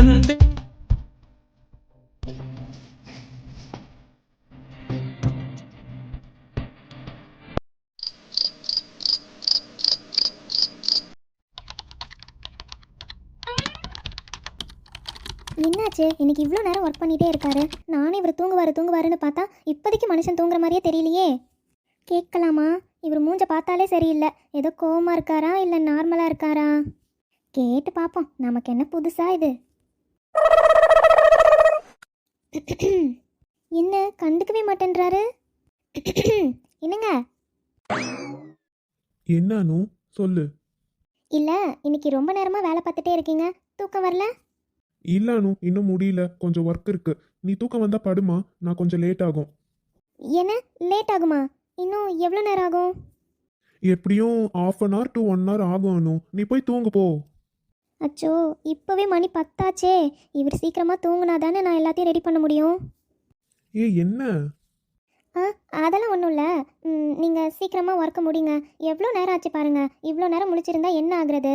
தந்தே என்னாச்சு? இன்னைக்கு இவ்வளோ நேரம் ஒர்க் பண்ணிகிட்டே இருக்காரு. நானே இவர் தூங்குவார் தூங்குவாருன்னு பார்த்தா இப்போதைக்கு மனுஷன் தூங்குற மாதிரியே தெரியலையே. கேட்கலாமா? இவர் மூஞ்ச பார்த்தாலே சரியில்லை. ஏதோ கோவமாக இருக்காரா? இல்லை நார்மலாக இருக்காரா? கேட்டு பார்ப்போம். நமக்கு என்ன புதுசாக இது? என்ன கண்டுக்கவே மாட்டேன்றாரு? என்னங்க? என்ன அனு? சொல்லு. இல்லை இன்னைக்கு ரொம்ப நேரமாக வேலை பார்த்துட்டே இருக்கீங்க. தூக்கம் வரல? இல்ல அனு இன்னும் முடியல. கொஞ்சம் ஒர்க் இருக்கு. நீ தூக்கம் வந்தா படுமா? நான் கொஞ்சம் லேட் ஆகும். என்ன? லேட் ஆகுமா? இன்னும் எவ்வளோ நேரம் ஆகும்? எப்படியும் half an hour to one hour ஆகும் அனு. நீ போய் தூங்கு போ. அச்சோ இப்போவே மணி பத்தாச்சே. இவர் சீக்கிரமாக தூங்குனா தானே நான் எல்லாத்தையும் ரெடி பண்ண முடியும்? ஏ என்ன? ஆ அதெல்லாம் ஒன்றும் இல்லை. நீங்கள் சீக்கிரமாக ஒர்க்க முடியுங்க எவ்வளோ நேரம் ஆச்சு பாருங்கள் இவ்வளோ நேரம் முழிச்சிருந்தா என்ன ஆகுறது?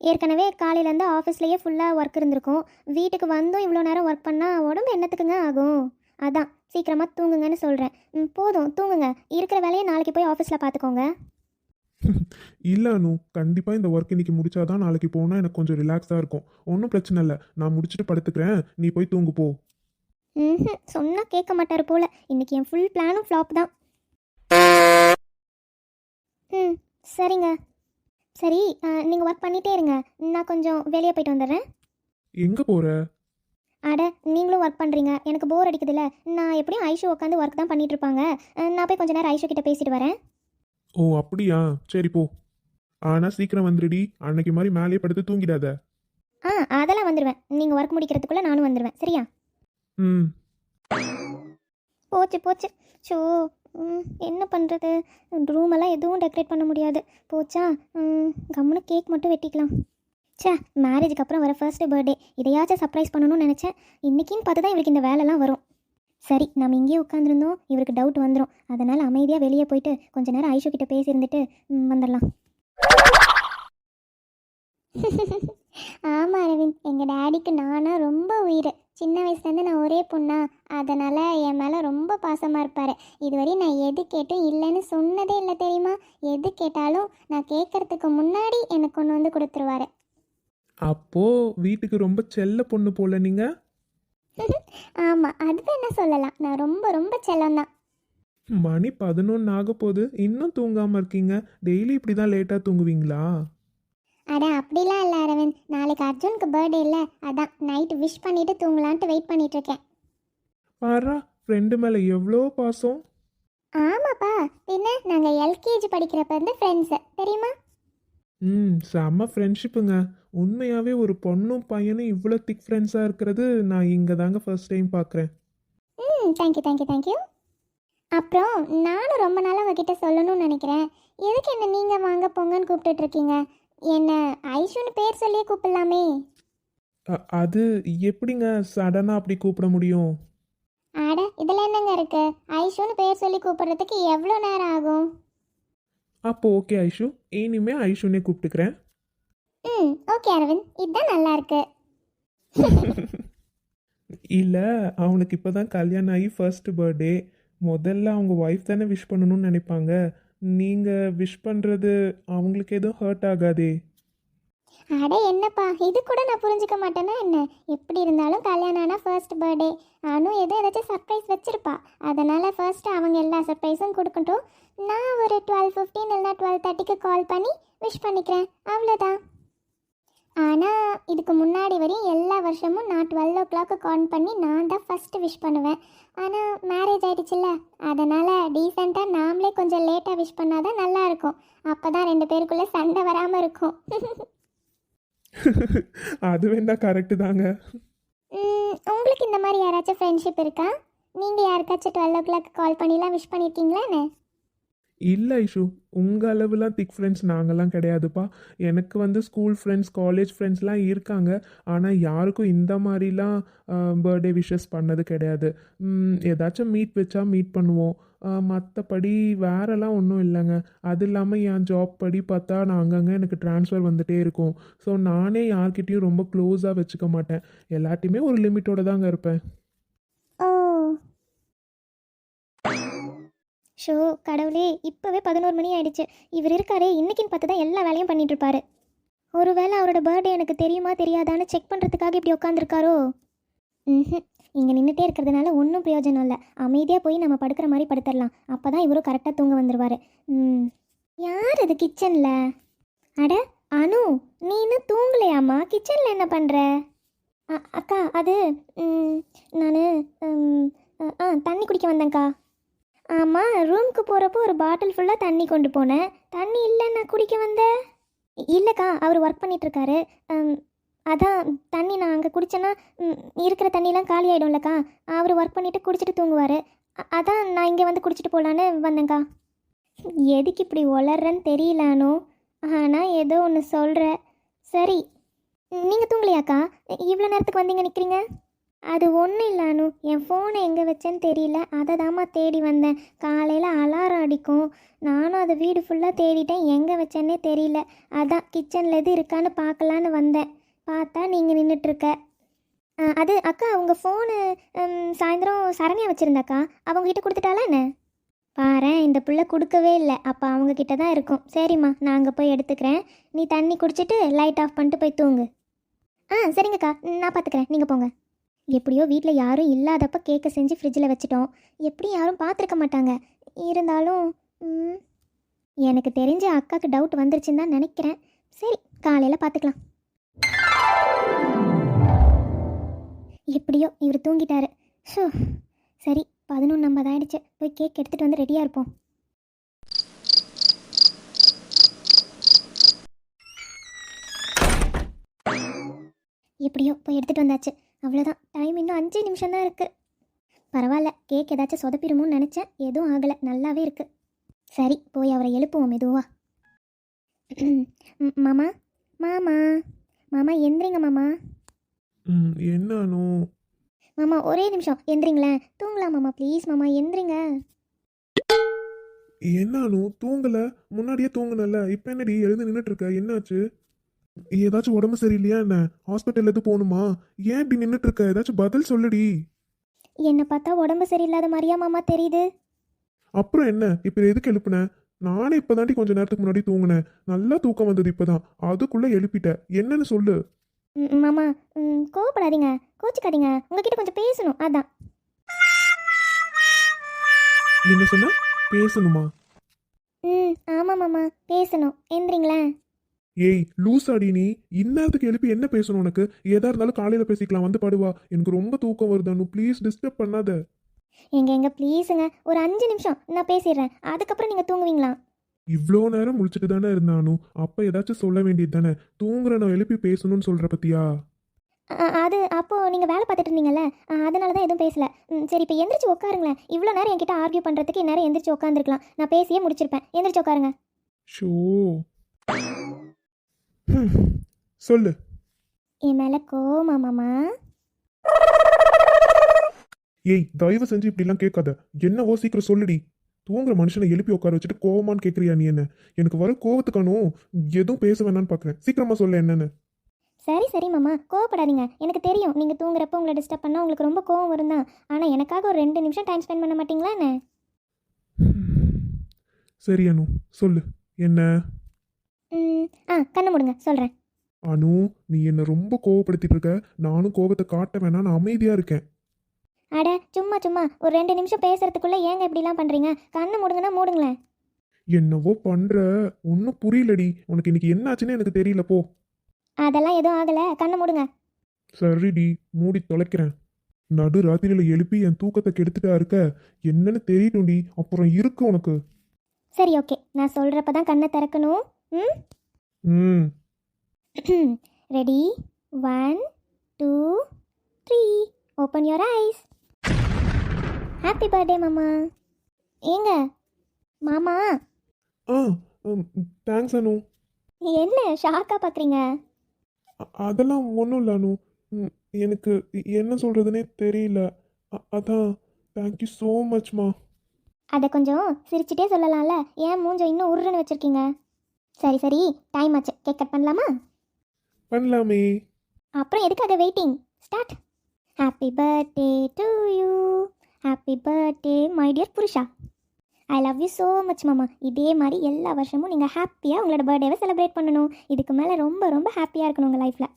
ஏற்கனவே காலையிலேருந்து ஆஃபீஸ்லேயே ஃபுல்லாக ஒர்க் இருந்திருக்கும். வீட்டுக்கு வந்தும் இவ்வளோ நேரம் ஒர்க் பண்ணால் உடம்பு என்னத்துக்குங்க ஆகும்? அதான் சீக்கிரமாக தூங்குங்கன்னு சொல்கிறேன் ம், போதும் தூங்குங்க. இருக்கிற வேலையை நாளைக்கு போய் ஆஃபீஸில் பார்த்துக்கோங்க இல்ல அனு கண்டிப்பா இந்த ஒர்க் இன்னைக்கு முடிச்சாதான் நாளைக்கு போனா எனக்கு கொஞ்சம் ரிலாக்ஸா இருக்கும். ஒன்றும் பிரச்சனை இல்லை. நான் முடிச்சுட்டு படுத்துக்கிறேன். நீ போய் தூங்கு போ. ம் சொன்னால் கேட்க மாட்டார் போல். இன்னைக்கு என் ஃபுல் பிளானும் ஃப்ளாப் தான். ம் சரிங்க. சரி நீங்கள் ஒர்க் பண்ணிகிட்டே இருங்க. நான் கொஞ்சம் வெளியே போயிட்டு வந்துடுறேன். எங்க போற? அட நீங்களும் ஒர்க் பண்ணுறீங்க எனக்கு போர் அடிக்குதுல்ல நான் எப்படியும் ஐஷு உட்காந்து ஒர்க் தான் பண்ணிட்டு இருப்பாங்க. நான் போய் கொஞ்ச நேரம் ஐஷு கிட்ட பேசிட்டு வரேன். ஓ அப்படியா? சரி போ. ஆனா சீக்கிரம் வந்துடுடி அன்னைக்கு மாதிரி மேலேயே படுத்து தூங்கிடாத. ஆ அதெல்லாம் வந்துடுவேன் நீங்கள் ஒர்க் முடிக்கிறதுக்குள்ளே நானும் வந்துடுவேன் சரியா? ம். போச்சு போச்சு. ஷோ என்ன பண்ணுறது ரூமெல்லாம் எதுவும் டெக்கரேட் பண்ண முடியாது. போச்சா? ம், கம்முனு கேக் மட்டும் வெட்டிக்கலாம். ச்சே மேரேஜுக்கு அப்புறம் வர ஃபர்ஸ்ட் பர்த்டே இதையாச்சும் சர்ப்ரைஸ் பண்ணணும்னு நினச்சேன். இன்னைக்குன்னு பார்த்து தான் இவருக்கு இந்த வேலைலாம் வரும். சரி நம்ம இங்கேயே உட்காந்துருந்தோம் இவருக்கு டவுட் வந்துடும் அதனால் அமைதியாக வெளியே போயிட்டு கொஞ்ச நேரம் ஐஷு கிட்ட பேசியிருந்துட்டு வந்துடலாம். ஆமாம் அரவிந்த். எங்கள் டேடிக்கு நானாக ரொம்ப உயிர். சின்ன வயசுலேருந்து நான் ஒரே பொண்ணா. அதனால் என் மேலே ரொம்ப பாசமாக இருப்பார். இதுவரையும் நான் எது கேட்டும் இல்லைன்னு சொன்னதே இல்லை தெரியுமா? எது கேட்டாலும் நான் கேட்கறதுக்கு முன்னாடி எனக்கு கொண்டு வந்து கொடுத்துருவாரு. அப்போது வீட்டுக்கு ரொம்ப செல்ல பொண்ணு போல நீங்க? ஆமாம் அது என்ன சொல்லலாம்? நான் ரொம்ப ரொம்ப செல்லம்தான். மணி பதினொன்று ஆக போகுது இன்னும் தூங்காம இருக்கீங்க. டெய்லி இப்படி தான் லேட்டாக தூங்குவீங்களா? அட அப்படிலாம் இல்லை அரவிந்த். நாளைக்கு அர்ஜுனுக்கு பர்த்டே இல்லை. அதான் நைட் விஷ் பண்ணிட்டு தூங்கலான்ட்டு வெயிட் பண்ணிட்டு இருக்கேன் பாரா ஃப்ரெண்டு மேலே எவ்வளோ பாசம்? ஆமாப்பா. பின்ன நாங்கள் எல்கேஜி படிக்கிறப்ப இருந்து ஃப்ரெண்ட்ஸு தெரியுமா? ம் செம்ம ஃப்ரெண்ட்ஷிப்புங்க உண்மையாகவே ஒரு பொண்ணும் பையனும் இவ்வளோ திக் ஃப்ரெண்ட்ஸாக இருக்கிறது நான் இங்கே தாங்க ஃபர்ஸ்ட் டைம் பார்க்குறேன் ம் தேங்க்யூ தேங்க்யூ தேங்க்யூ அப்புறம் நானும் ரொம்ப நாளாக உங்ககிட்ட சொல்லணும்னு நினைக்கிறேன். எதுக்கு என்ன நீங்கள் வாங்க போங்கன்னு கூப்பிட்டுட்டு இருக்கீங்க? என்ன ஐஷுன்னு பேர் சொல்லியே கூப்பிடலாமே. அ- அது எப்படிங்க சடனாக அப்படி கூப்பிட முடியும்? அட இதில் என்னங்க இருக்கு? ஐஷுன்னு பேர் சொல்லி கூப்பிடுறதுக்கு எவ்வளோ நேரம் ஆகும்? அப்போ ஓகே ஐஷு. இனிமே ஐஷுனே கூப்பிட்டுக்கிறேன். ம் ஓகே அரவிந்த். இதுதான் நல்லா இருக்கு. இல்லை அவனுக்கு இப்போ தான் கல்யாணம் ஆகி ஃபர்ஸ்ட் பர்த்டே முதல்ல அவங்க ஒய்ஃப் தானே விஷ் பண்ணணும்னு நினைப்பாங்க. நீங்கள் விஷ் பண்ணுறது அவங்களுக்கு எதுவும் ஹர்ட் ஆகாதே. அடே என்னப்பா? இது கூட நான் புரிஞ்சுக்க மாட்டேன்னா என்ன? எப்படி இருந்தாலும் கல்யாணம் ஆனால் ஃபர்ஸ்ட் பர்த்டே அனு எதுவும் ஏதாச்சும் சர்ப்ரைஸ் வச்சிருப்பா. அதனால் ஃபர்ஸ்ட் அவங்க எல்லா சர்ப்ரைஸும் கொடுக்கட்டும். நான் ஒரு டுவெல் ஃபிஃப்டீன் இல்லைனா டுவெல் தேர்ட்டிக்கு கால் பண்ணி விஷ் பண்ணிக்கிறேன். அவ்வளோதான் ஆனால் இதுக்கு முன்னாடி வரையும் எல்லா வருஷமும் நான் டுவெல் ஓ கிளாக்கு கால் பண்ணி நான் தான் ஃபஸ்ட்டு விஷ் பண்ணுவேன். ஆனால் மேரேஜ் ஆகிடுச்சுல்ல அதனால் டீசெண்டாக நாமளே கொஞ்சம் லேட்டாக விஷ் பண்ணாதான் தான் நல்லாயிருக்கும் அப்போ தான் ரெண்டு பேருக்குள்ளே சண்டை வராமல் இருக்கும். அது வேண்டா கரெக்டு தாங்க. உங்களுக்கு இந்த மாதிரி யாராச்சும் ஃப்ரெண்ட்ஷிப் இருக்கா? நீங்கள் யாருக்காச்சும் டுவெல் ஓ கிளாக் கால் பண்ணிலாம் விஷ் பண்ணியிருக்கீங்களா என்ன? இல்லை ஐஷு உங்கள் அளவுலாம் திக் ஃப்ரெண்ட்ஸ் நாங்கள்லாம் கிடையாதுப்பா. எனக்கு வந்து ஸ்கூல் ஃப்ரெண்ட்ஸ் காலேஜ் ஃப்ரெண்ட்ஸ்லாம் இருக்காங்க. ஆனால் யாருக்கும் இந்த மாதிரிலாம் பர்த்டே விஷஸ் பண்ணது கிடையாது. ஏதாச்சும் மீட் வச்சா மீட் பண்ணுவோம். மற்றபடி வேறெல்லாம் ஒன்றும் இல்லைங்க. அது இல்லாமல் என் ஜாப் படி பார்த்தா நான் அங்கங்கே எனக்கு ட்ரான்ஸ்ஃபர் வந்துகிட்டே இருக்கும். ஸோ நானே யார்கிட்டயும் ரொம்ப க்ளோஸாக வச்சுக்க மாட்டேன். எல்லாத்தையுமே ஒரு லிமிட்டோட தாங்க இருப்பேன் ஓ ஷோ கடவுளே இப்போவே பதினோரு மணி ஆயிடுச்சு. இவர் இருக்காரே இன்னைக்குன்னு பார்த்து தான் எல்லா வேலையும் பண்ணிட்டு இருப்பாரு ஒருவேளை அவரோட பர்த்டே எனக்கு தெரியுமா தெரியாதான்னு செக் பண்ணுறதுக்காக இப்படி உட்காந்துருக்காரோ ம் இங்கே நின்றுட்டே இருக்கிறதுனால ஒன்றும் பிரயோஜனம் இல்லை. அமைதியாக போய் நம்ம படுக்கிற மாதிரி படுத்துடலாம். அப்போ தான் இவரும் கரெக்டாக தூங்க வந்துடுவார் ம். யார் அது கிச்சனில் அட அனு நீ இன்னும் தூங்கலையாம்மா? கிச்சனில் என்ன பண்ணுற அக்கா அது நான் ஆ தண்ணி குடிக்க வந்தேன்க்கா. ஆமாம் ரூமுக்கு போகிறப்போ ஒரு பாட்டில் ஃபுல்லாக தண்ணி கொண்டு போனேன். தண்ணி இல்லை நான் குடிக்க வந்தேன் இல்லைக்கா அவர் ஒர்க் பண்ணிகிட்ருக்காரு அதான் தண்ணி நான் அங்கே குடித்தேன்னா இருக்கிற தண்ணியெலாம் காலி ஆகிடும்லக்கா அவர் ஒர்க் பண்ணிவிட்டு குடிச்சிட்டு தூங்குவார். அதான் நான் இங்கே வந்து குடிச்சிட்டு போகலான்னு வந்தேங்க்கா எதுக்கு இப்படி வளர்றேன்னு தெரியலானோ. ஆனால் ஏதோ ஒன்று சொல்கிற சரி நீங்கள் தூங்கலையாக்கா? இவ்வளோ நேரத்துக்கு வந்தீங்க நிற்கிறீங்க அது ஒன்றும் இல்லானு என் ஃபோனை எங்கே வச்சேன்னு தெரியல. அதை தாம்மா தேடி வந்தேன். காலையில் அலாரம் அடிக்கும். நானும் அதை வீடு ஃபுல்லாக தேடிட்டேன். எங்கே வச்சேன்னே தெரியல. அதான் கிச்சனில் எது இருக்கான்னு பார்க்கலான்னு வந்தேன். பார்த்தா நீங்கள் நின்றுட்டுருக்க அது அக்கா உங்கள் ஃபோனு சாயந்தரம் சரண்யா வச்சுருந்தாக்கா? அவங்ககிட்ட கொடுத்துட்டாளா என்ன? பாரு இந்த புள்ள கொடுக்கவே இல்லை. அப்போ அவங்க கிட்ட தான் இருக்கும். சரிம்மா நான் அங்கே போய் எடுத்துக்கிறேன். நீ தண்ணி குடிச்சிட்டு லைட் ஆஃப் பண்ணிட்டு போய் தூங்கு. ஆ சரிங்கக்கா. நான் பார்த்துக்கிறேன் நீங்கள் போங்க. எப்படியோ வீட்டில் யாரும் இல்லாதப்ப கேக்கை செஞ்சு ஃப்ரிட்ஜில் வச்சிட்டோம். எப்படி யாரும் பார்த்துருக்க மாட்டாங்க. இருந்தாலும் எனக்கு தெரிஞ்ச அக்காவுக்கு டவுட் வந்துருச்சுன்னு தான் நினைக்கிறேன். சரி காலையில் பார்த்துக்கலாம். எப்படியோ இவர் தூங்கிட்டாரு. ஷோ சரி பதினொன்று ஐம்பது ஆயிடுச்சு. போய் கேக் எடுத்துகிட்டு வந்து ரெடியாக இருப்போம். எப்படியோ போய் எடுத்துகிட்டு வந்தாச்சு. அவ்வளோதான் டைம் இன்னும் அஞ்சு நிமிஷம் தான் இருக்குது பரவாயில்ல கேக் ஏதாச்சும் சொதப்பிடுமோன்னு நினச்சேன். எதுவும் ஆகலை நல்லாவே இருக்குது சரி போய் அவரை எழுப்புவோம் மெதுவா. மாமா மாமா மாமா எந்திரிங்க மாமா. ம், என்ன அனு? மாமா ஒரே நிமிஷம் எந்திரிங்களேன் தூங்கலாம் மாமா ப்ளீஸ் மாமா எந்திரிங்க. என்ன அனு தூங்கல? முன்னாடியே தூங்குனல இப்போ என்னடி எழுந்து நின்றுட்டு இருக்க? என்னாச்சு? ஏதாச்சும் உடம்பு சரியில்லையா என்ன? ஹாஸ்பிட்டல் எது போகணுமா? ஏன் இப்படி நின்றுட்டு இருக்க ஏதாச்சும் பதில் சொல்லுடி. என்னை பார்த்தா உடம்பு சரியில்லாத மாதிரியா மாமா தெரியுது? அப்புறம் என்ன? இப்போ எதுக்கு எழுப்புன? நானே இப்போதாண்டி கொஞ்ச நேரத்துக்கு முன்னாடி தூங்குனேன். நல்லா தூக்கம் வந்தது இப்போதான். அதுக்குள்ள எழுப்பிட்ட. என்னன்னு சொல்லு. ம், மாமா ம், கோவப்படாதீங்க. கோச்சிக்காதீங்க. உங்ககிட்ட கொஞ்சம் பேசணும். அதான். என்ன சொன்ன? பேசணுமா? ம் ஆமாம் மாமா. பேசணும். எந்திரிங்களேன். ஏய் லூசாடி நீ. இந்நேரத்துக்கு எழுப்பி என்ன பேசணும் உனக்கு? எதா இருந்தாலும் காலையில பேசிக்கலாம் வந்து படுவா. எனக்கு ரொம்ப தூக்கம் வருது அனு. ப்ளீஸ் டிஸ்டர்ப் பண்ணாத. எங்க எங்க ப்ளீஸுங்க ஒரு அஞ்சு நிமிஷம் நான் பேசிடுறேன். அதுக்கப்புறம் நீங்கள் தூங்குவீங்களா? இவ்வளோ நேரம் முழிச்சிட்டு தானே இருந்தானு அப்ப ஏதாச்சும் சொல்ல வேண்டியது தானே. தூங்குற நான் எழுப்பி பேசணும்னு சொல்ற பத்தியா? அது அப்போது நீங்கள் வேலை பார்த்துட்டு இருந்தீங்கல்ல? அதனால தான் எதுவும் பேசல. சரி இப்போ எந்திரிச்சு உட்காருங்களேன். இவ்வளோ நேரம் என்கிட்ட ஆர்கியூ பண்ணுறதுக்கு இந்நேரம் எந்திரிச்சு உட்காந்துருக்கலாம் நான் பேசியே முடிச்சிருப்பேன். எந்திரிச்சு உட்காருங்க. ஷோ. சொல்லு. என் மேலே கோவமா மாமா? ஏய் தயவு செஞ்சு இப்படிலாம் கேட்காத. என்னவோ சீக்கிரம் சொல்லுடி. தூங்குற மனுஷனை எழுப்பி உட்கார வச்சுட்டு கோவமான்னு கேட்குறியா நீ என்ன? எனக்கு வர கோவத்துக்கானும் எதுவும் பேச வேணான்னு பார்க்குறேன் சீக்கிரமா சொல்ல என்னன்னு. சரி சரி மாமா. கோவப்படாதீங்க. எனக்கு தெரியும். நீங்கள் தூங்குறப்போ உங்களை டிஸ்டர்ப் பண்ணால் உங்களுக்கு ரொம்ப கோவம் வரும் தான் ஆனால் எனக்காக ஒரு ரெண்டு நிமிஷம் டைம் ஸ்பெண்ட் பண்ண மாட்டீங்களா என்ன? சரி அனு. சொல்லு. என்ன? ஆ கண்ணை மூடுங்க சொல்கிறேன் அனு நீ என்ன ரொம்ப கோவப்படுத்திட்டு இருக்க. நானும் கோவத்தை காட்ட வேணாம் நான் அமைதியா இருக்கேன். அட சும்மா சும்மா. ஒரு ரெண்டு நிமிஷம் பேசுறதுக்குள்ளே ஏங்க இப்படிலாம் பண்ணுறீங்க கண்ணை மூடுங்கன்னா மூடுங்களேன். என்னவோ பண்ற. ஒன்றும் புரியலடி. உனக்கு இன்னைக்கு என்னாச்சுன்னு எனக்கு தெரியல போ. அதெல்லாம் எதுவும் ஆகலை. கண்ணை மூடுங்க. சரிடி மூடி தொலைக்கிறேன். நடு ராத்திரியில எழுப்பி என் தூக்கத்தை கெடுத்துட்டா இருக்க? என்னன்னு தெரியட்டும்டி. அப்புறம் இருக்கு உனக்கு. சரி ஓகே. நான் சொல்கிறப்ப தான் கண்ணை திறக்கணும். ம். ம் ready one two three open your eyes happy birthday மாமா ஏங்க மாமா. ஆ தேங்க்ஸ் அனு. என்ன ஷாக்காக பார்க்குறீங்க அதெல்லாம் ஒன்றும் இல்லை அனு. எனக்கு என்ன சொல்கிறதுனே தெரியல. அதான் தேங்க்யூ ஸோ மச்மா அதை கொஞ்சம் சிரிச்சிட்டே சொல்லலாம்ல. ஏன் மூஞ்ச இன்னும் உருன்னு வச்சிருக்கீங்க? சரி சரி. டைம் ஆச்சு. கேக் கட் பண்ணலாமா? பண்ணலாமே. அப்புறம் எதுக்காக waiting start happy birthday to you happy birthday my dear Purusha I love you so much மாமா இதே மாதிரி எல்லா வருஷமும் நீங்கள் ஹாப்பியாக உங்களோட பர்த்டேவை செலிப்ரேட் பண்ணணும். இதுக்கு மேலே ரொம்ப ரொம்ப ஹாப்பியாக இருக்கணும் உங்கள் லைஃப்பில்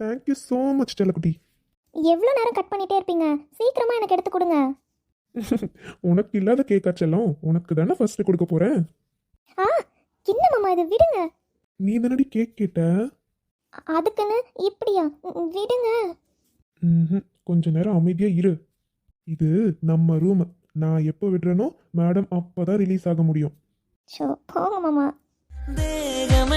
தேங்க்யூ ஸோ மச் செல்லக்குட்டி. எவ்வளோ நேரம் கட் பண்ணிகிட்டே இருப்பீங்க? சீக்கிரமாக எனக்கு எடுத்து கொடுங்க. உனக்கு இல்லாத கேக்கா செல்லம்? உனக்கு தானே ஃபர்ஸ்ட் கொடுக்க போகிறேன் ஆ என்ன மாமா இது? விடுங்க. நீ தானடி கேக் கேட்ட? அதுக்குன்னு இப்படியா? விடுங்க. ம்ஹும். கொஞ்ச நேரம் அமைதியா இரு. இது நம்ம ரூம் நான் எப்போ விடுறேனோ மேடம் அப்பதான் ரிலீஸ் ஆக முடியும். ஷோ போங்க மாமா. தேகம்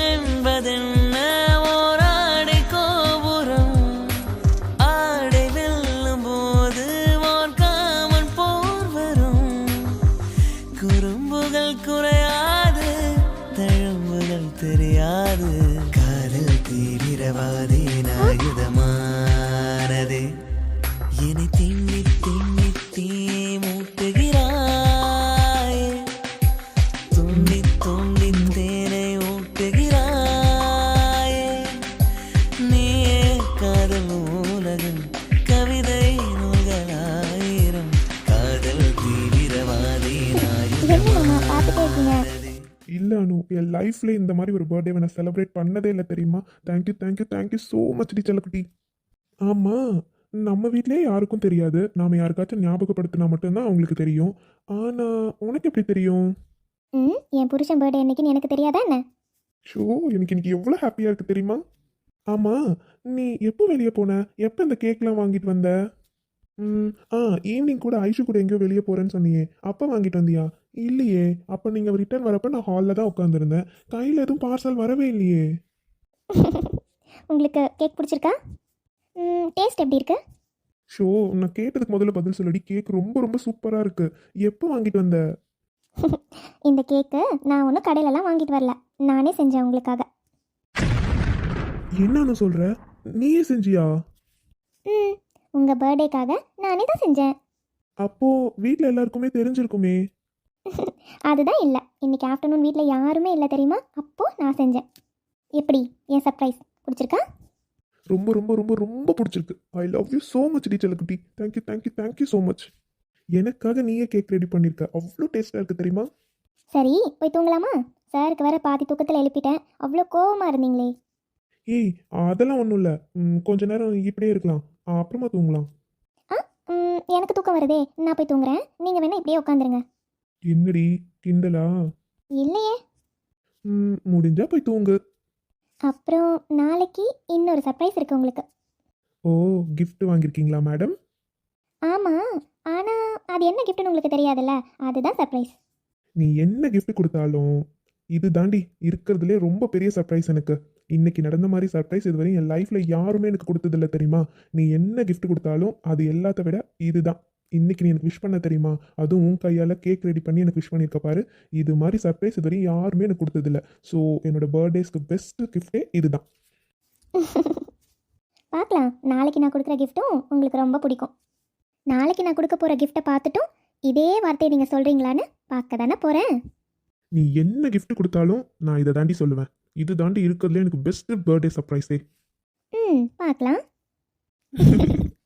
என் லைஃப்ல இந்த மாதிரி ஒரு பர்த்டே நான் செலிப்ரேட் பண்ணதே இல்லை தெரியுமா? Thank you thank you thank you so much D செல்லக்குட்டி. ஆமா நம்ம வீட்லயே யாருக்கும் தெரியாது. நாம யாருக்காச்சும் ஞாபகப்படுத்தினா மட்டும்தான் அவங்களுக்கு தெரியும். ஆனா உனக்கு எப்படி தெரியும்? ம் என் புருஷன் பர்த்டே என்னைக்குன்னு எனக்கு தெரியாதா என்ன? ஷோ எனக்கு இன்னைக்கு எவ்வளோ ஹாப்பியா இருக்கு தெரியுமா? ஆமா நீ எப்போ வெளியே போன? எப்போ இந்த கேக்லாம் வாங்கிட்டு வந்த? ம் ஆ ஈவினிங் கூட ஐஷு கூட எங்கேயோ வெளியே போறேன்னு சொன்னியே. அப்போ வாங்கிட்டு வந்தியா? இல்லையே அப்போ நீங்கள் ரிட்டர்ன் வரப்போ நான் ஹாலில் தான் உட்காந்துருந்தேன் கையில் எதுவும் பார்சல் வரவே இல்லையே. உங்களுக்கு கேக் பிடிச்சிருக்கா? டேஸ்ட் எப்படி இருக்கு? ஷோ நான் கேட்டதுக்கு முதல்ல பதில் சொல்லடி. கேக் ரொம்ப ரொம்ப சூப்பராக இருக்கு. எப்போ வாங்கிட்டு வந்த? இந்த கேக்கு நான் ஒன்றும் கடையிலலாம் வாங்கிட்டு வரல. நானே செஞ்சேன் உங்களுக்காக. என்னன்னு சொல்ற? நீயே செஞ்சியா? ம் உங்கள் பர்த்டேக்காக நானே தான் செஞ்சேன். அப்போ வீட்டில் எல்லாருக்குமே தெரிஞ்சிருக்குமே. அதுதான் இல்லை. இன்னைக்கு ஆஃப்டர்நூன் வீட்டில் யாருமே இல்லை தெரியுமா? அப்போது நான் செஞ்சேன். எப்படி? என் சர்ப்ரைஸ் பிடிச்சிருக்கா? ரொம்ப ரொம்ப ரொம்ப ரொம்ப பிடிச்சிருக்கு. I love you so much teacher குட்டி. Thank you thank you thank you so much எனக்காக நீயே கேக் ரெடி பண்ணியிருக்க அவ்வளோ டேஸ்ட்டாக இருக்குது தெரியுமா? சரி போய் தூங்கலாமா? சாருக்கு வேற பாதி தூக்கத்தில் எழுப்பிட்டேன். அவ்வளோ கோவமாக இருந்தீங்களே. ஏய் அதெல்லாம் ஒன்றும் இல்லை. கொஞ்ச நேரம் இப்படியே இருக்கலாம். அப்புறமா தூங்கலாம். எனக்கு தூக்கம் வருதே. நான் போய் தூங்குறேன். நீங்கள் வேணால் இப்படியே உட்காந்துருங்க. என்னடி கிண்டலா? இல்லையே. ம், முடிஞ்சா போய் தூங்கு. அப்புறம் நாளைக்கு இன்னொரு சர்ப்ரைஸ் இருக்கு உங்களுக்கு. ஓ gift வாங்கியிருக்கீங்களா மேடம் ஆமாம் ஆனால் அது என்ன கிஃப்ட்னு உங்களுக்கு தெரியாதுல்ல? அதுதான் சர்ப்ரைஸ் நீ என்ன gift கொடுத்தாலும் இது தாண்டி இருக்கிறதுலே ரொம்ப பெரிய சர்ப்ரைஸ் எனக்கு. இன்னைக்கு நடந்த மாதிரி சர்ப்ரைஸ் இதுவரையும் என் லைஃப்பில் யாருமே எனக்கு கொடுத்ததில்ல தெரியுமா? நீ என்ன gift கொடுத்தாலும் அது எல்லாத்த விட இதுதான் இன்னைக்கு நீ எனக்கு விஷ் பண்ண தெரியுமா? அதுவும் உன் கையால் கேக் ரெடி பண்ணி எனக்கு விஷ் பண்ணியிருக்க பாரு. இது மாதிரி சர்ப்ரைஸ் இதுவரையும் யாருமே எனக்கு கொடுத்ததில்ல. ஸோ என்னோட பர்த்டேஸ்க்கு பெஸ்ட் கிஃப்டே இதுதான். பார்க்கலாம். நாளைக்கு நான் கொடுக்குற கிஃப்ட்டும் உங்களுக்கு ரொம்ப பிடிக்கும். நாளைக்கு நான் கொடுக்க போகிற கிஃப்ட்டை பார்த்துட்டும் இதே வார்த்தையை நீங்கள் சொல்கிறீங்களான்னு பார்க்க தானே போகிறேன் நீ என்ன gift கொடுத்தாலும் நான் இதை தாண்டி சொல்லுவேன். இது தாண்டி இருக்கிறதுலே எனக்கு பெஸ்ட் பர்த்டே சர்ப்ரைஸே ம் பார்க்கலாம்.